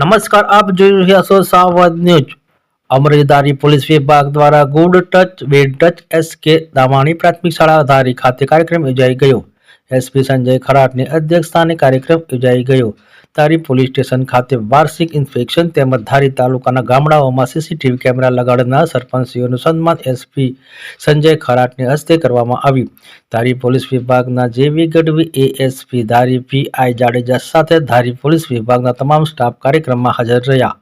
નમસ્કાર, આપ જોઈ રહ્યા છો સાવધ ન્યૂઝ. અમરેલીદારી પોલીસ વિભાગ દ્વારા good touch, bad touch S K Damani પ્રાથમિક શાળા ધારી ખાતે કાર્યક્રમ યોજાઈ ગયો. એસપી સંજય ખરાટની અધ્યક્ષસ્થાને કાર્યક્રમ યોજાઈ ગયો. ધારી પોલીસ સ્ટેશન ખાતે વાર્ષિક ઇન્સ્પેક્શન તેમજ ધારી તાલુકાના ગામડાઓમાં સીસીટીવી કેમેરા લગાડનાર સરપંચીઓનું સન્માન એસપી સંજય ખરાટને હસ્તે કરવામાં આવ્યું ધારી પોલીસ વિભાગના J V Gadhvi ASP Dhari PI Jadeja સાથે ધારી પોલીસ વિભાગના તમામ સ્ટાફ કાર્યક્રમમાં હાજર રહ્યા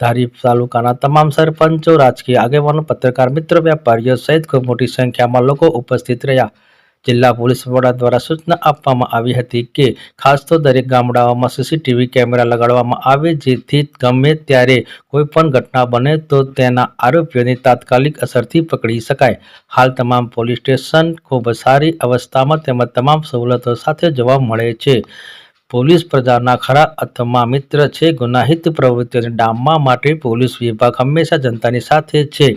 ધારી તાલુકાના તમામ સરપંચો રાજકીય આગેવાનો પત્રકાર મિત્રો વેપારીઓ સહિત ખૂબ મોટી સંખ્યામાં લોકો ઉપસ્થિત રહ્યા જિલ્લા પોલીસ વડા દ્વારા સૂચના આપવામાં આવી હતી કે ખાસ તો દરેક ગામડાઓમાં સીસીટીવી કેમેરા લગાડવામાં આવે જેથી ગમે ત્યારે કોઈ પણ ઘટના બને તો તેના આરોપીઓને તાત્કાલિક અસરથી પકડી શકાય. હાલ તમામ પોલીસ સ્ટેશન ખૂબ સારી અવસ્થામાં તેમજ તમામ સવલતો સાથે જોવા મળે છે. પોલીસ પ્રજાના ખરા અર્થમાં મિત્ર છે. ગુનાહિત પ્રવૃત્તિઓને ડામવા માટે પોલીસ વિભાગ હંમેશા જનતાની સાથે છે.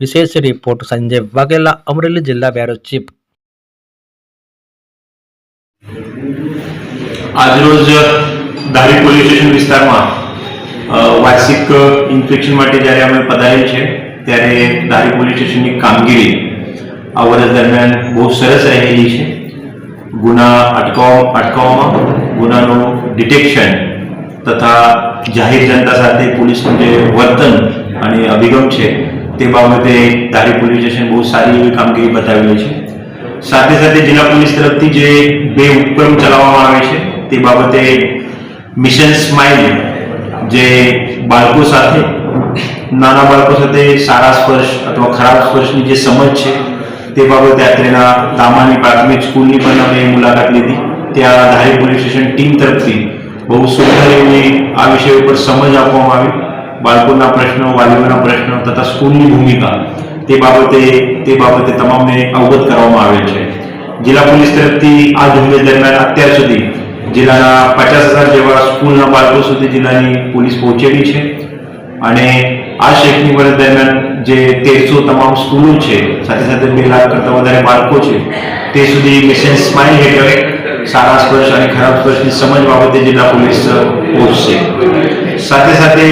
વિશેષ રિપોર્ટ સંજય વાઘેલા, અમરેલી જિલ્લા બ્યુરો ચીફ. આજરોજ ધારી પોલીસ સ્ટેશન વિસ્તારમાં વાર્ષિક ઇન્ફેક્શન માટે જ્યારે અમે પધારેલ છે ત્યારે ધારી પોલીસ સ્ટેશનની કામગીરી આ વર્ષ દરમિયાન બહુ સરસ રહેલી છે. ગુના અટકાવ, અટકાવવામાં, ગુનાનું ડિટેક્શન તથા જાહેર જનતા સાથે પોલીસનું જે વર્તન અને અભિગમ છે, તે બાબતે ધારી પોલીસ સ્ટેશન બહુ સારી એવી કામગીરી બતાવેલી છે. સાથે સાથે જિલ્લા પોલીસ તરફથી જે બે ઉપક્રમ ચલાવવામાં આવે છે તે બાબતે મિશન સ્માઇલ જે બાળકો સાથે, નાના બાળકો સાથે સારા સ્પર્શ અથવા ખરાબ સ્પર્શની જે સમજ છે, તે બાબતે અત્રેના દામાની પ્રાથમિક સ્કૂલની પણ અમે મુલાકાત લીધી. ત્યાં ધારી પોલીસ સ્ટેશન ટીમ તરફથી બહુ સુંદર એવી આ વિષય ઉપર સમજ આપવામાં આવી. બાળકોના પ્રશ્નો, વાલીઓના પ્રશ્નો તથા સ્કૂલની ભૂમિકા તે બાબતે તે બાબતે તમામને અવગત કરવામાં આવેલ છે. જિલ્લા પોલીસ તરફથી આ ઝુંબેશ દરમિયાન અત્યાર સુધી જિલ્લાના પચાસ હજાર જેવા સ્કૂલના બાળકો સુધી જિલ્લાની પોલીસ પહોંચેલી છે. અને આ શૈક્ષણિક વર્ષ દરમિયાન જે તેરસો તમામ સ્કૂલો છે, સાથે સાથે બે લાખ કરતાં વધારે બાળકો છે, તે સુધી મિશન સ્માઇલ હેઠળ સારા સ્પર્શ અને ખરાબ સ્પર્શની સમજ બાબતે જિલ્લા પોલીસ પહોંચશે. સાથે સાથે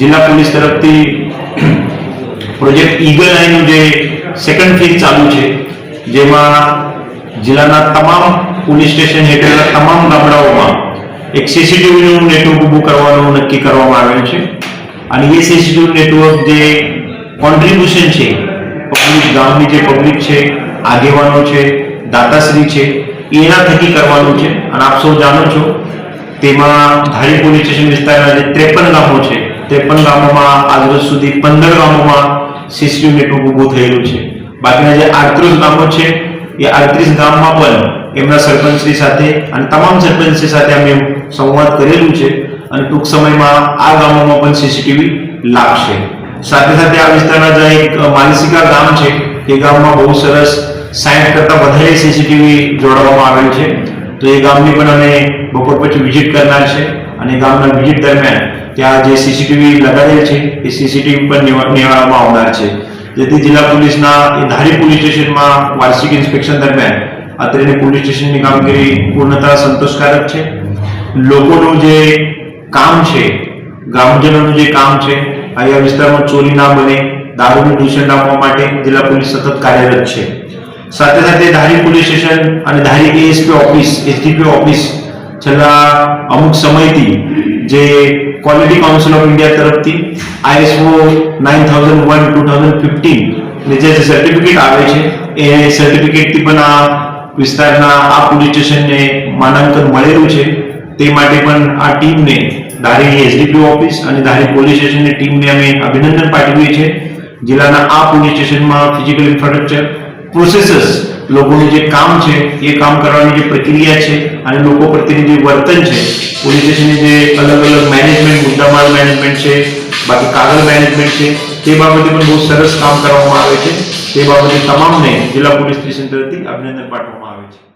જિલ્લા પોલીસ તરફથી પ્રોજેક્ટ ઈગલ આઈનું જે સેકન્ડ ફેઝ ચાલુ છે, જેમાં જિલ્લાના તમામ પોલીસ સ્ટેશન હેઠળના તમામ ગામડાઓમાં એક સીસીટીવીનું નેટવર્ક ઊભું કરવાનું નક્કી કરવામાં આવેલ છે. અને એ સીસીટીવી નેટવર્ક જે કોન્ટ્રીબ્યુશન છે પબ્લિક ગામની જે પબ્લિક છે, આગેવાનો છે, દાતાશ્રી છે, એના થકી કરવાનું છે. અને આપ સૌ જાણો છો, તેમાં ધારી પોલીસ સ્ટેશન વિસ્તારના જે ત્રેપન ગામો છે, ત્રેપન ગામોમાં આજ રોજ સુધી પંદર ગામોમાં સીસીટીવી નેટવર્ક ઊભું થયેલું છે. બાકીના જે આડત્રીસ ગામો છે, એ આડત્રીસ ગામમાં પણ એમના સરપંચશ્રી સાથે અને તમામ સરપંચશ્રી સાથે અમે સંવાદ કરેલું છે અને ટૂંક સમયમાં આ ગામોમાં પણ સીસીટીવી લાગશે. સાથે સાથે આ વિસ્તારના જે એક માનસિકા ગામ છે, એ ગામમાં બહુ સરસ સાઠ કરતાં વધારે સીસીટીવી જોડવામાં આવેલ છે. તો એ ગામની પણ અમે બપોર પછી વિઝિટ કરનાર છે અને ગામના વિઝિટ દરમિયાન ત્યાં જે સીસીટીવી લગાડેલ છે, એ સીસીટીવી પણ નિવા- નિવારવામાં આવનાર છે. જેથી જિલ્લા પોલીસના એ ધારી પોલીસ સ્ટેશનમાં વાર્ષિક ઇન્સ્પેક્શન દરમિયાન અત્રેની પોલીસ સ્ટેશનની કામગીરી પૂર્ણતા સંતોષકારક છે. લોકોનું જે કામ છે, ગ્રામજનોનું જે કામ છે, અહીંયા વિસ્તારમાં ચોરી ના બને, દારૂનું દૂષણ ડામવા માટે જિલ્લા પોલીસ સતત કાર્યરત છે. સાથે સાથે ધારી પોલીસ સ્ટેશન અને Dhari ASP office SDP office છેલ્લા અમુક સમયથી જે ક્વોલિટી કાઉન્સિલ ઓફ ઇન્ડિયા તરફથી ISO nine thousand one two thousand fifteen જે સર્ટિફિકેટ આવે છે, એ સર્ટિફિકેટથી પણ આ વિસ્તારના આ પોલીસ સ્ટેશનને માનાંકન મળેલું છે. તે માટે પણ આ ટીમને ધારી એસડીપી ઓફિસ અને ધારી પોલીસ સ્ટેશનની ટીમને અમે અભિનંદન પાઠવીએ છીએ. જિલ્લાના આ પોલીસ સ્ટેશનમાં ફિઝિકલ ઇન્ફ્રાસ્ટ્રક્ચર પ્રોસેસીસ લોકોનું જે કામ છે, એ કામ કરવાની જે પ્રક્રિયા છે અને લોકો પ્રત્યેનું જે વર્તન છે પોલીસ સ્ટેશનની જે અલગ અલગ મેનેજમેન્ટ મુદ્દામાલ મેનેજમેન્ટ છે, બાકી કાગળ મેનેજમેન્ટ છે તે બાબતે પણ બહુ સરસ કામ કરવામાં આવે છે. તે બાબતે તમામને જિલ્લા પોલીસ સ્ટેશન તરફથી અભિનંદન પાઠવવામાં આવે છે.